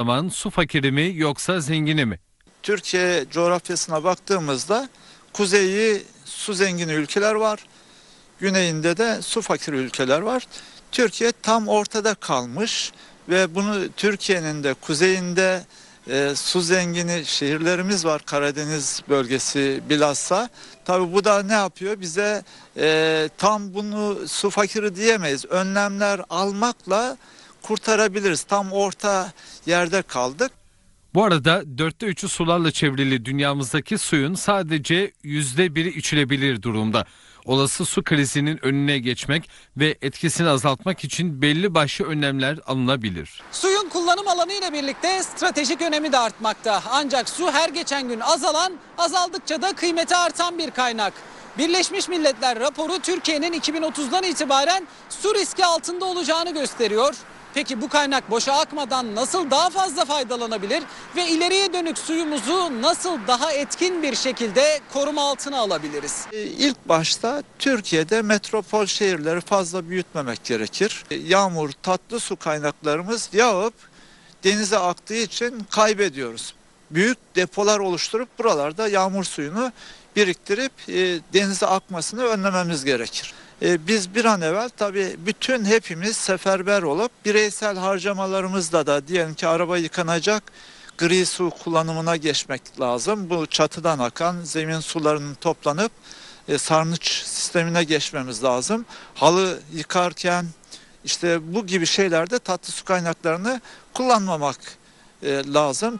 zaman su fakiri mi yoksa zengini mi? Türkiye coğrafyasına baktığımızda kuzeyi su zengini ülkeler var. Güneyinde de su fakir ülkeler var. Türkiye tam ortada kalmış ve bunu Türkiye'nin de kuzeyinde e, su zengini şehirlerimiz var Karadeniz bölgesi bilhassa. Tabi bu da ne yapıyor bize e, tam bunu su fakiri diyemeyiz. Önlemler almakla kurtarabiliriz. Tam orta yerde kaldık. Bu arada dörtte üçü sularla çevrili dünyamızdaki suyun sadece yüzde biri içilebilir durumda. Olası su krizinin önüne geçmek ve etkisini azaltmak için belli başlı önlemler alınabilir. Suyun kullanım alanı ile birlikte stratejik önemi de artmakta. Ancak su her geçen gün azalan, azaldıkça da kıymeti artan bir kaynak. Birleşmiş Milletler raporu Türkiye'nin 2030'dan itibaren su riski altında olacağını gösteriyor. Peki bu kaynak boşa akmadan nasıl daha fazla faydalanabilir ve ileriye dönük suyumuzu nasıl daha etkin bir şekilde koruma altına alabiliriz? E, İlk başta Türkiye'de metropol şehirleri fazla büyütmemek gerekir. E, Yağmur, tatlı su kaynaklarımız yağıp denize aktığı için kaybediyoruz. Büyük depolar oluşturup buralarda yağmur suyunu biriktirip e, denize akmasını önlememiz gerekir. E, biz bir an evvel tabii bütün hepimiz seferber olup bireysel harcamalarımızda da diyelim ki araba yıkanacak gri su kullanımına geçmek lazım. Bu çatıdan akan zemin sularının toplanıp e, sarnıç sistemine geçmemiz lazım. Halı yıkarken işte bu gibi şeylerde tatlı su kaynaklarını kullanmamak e, lazım.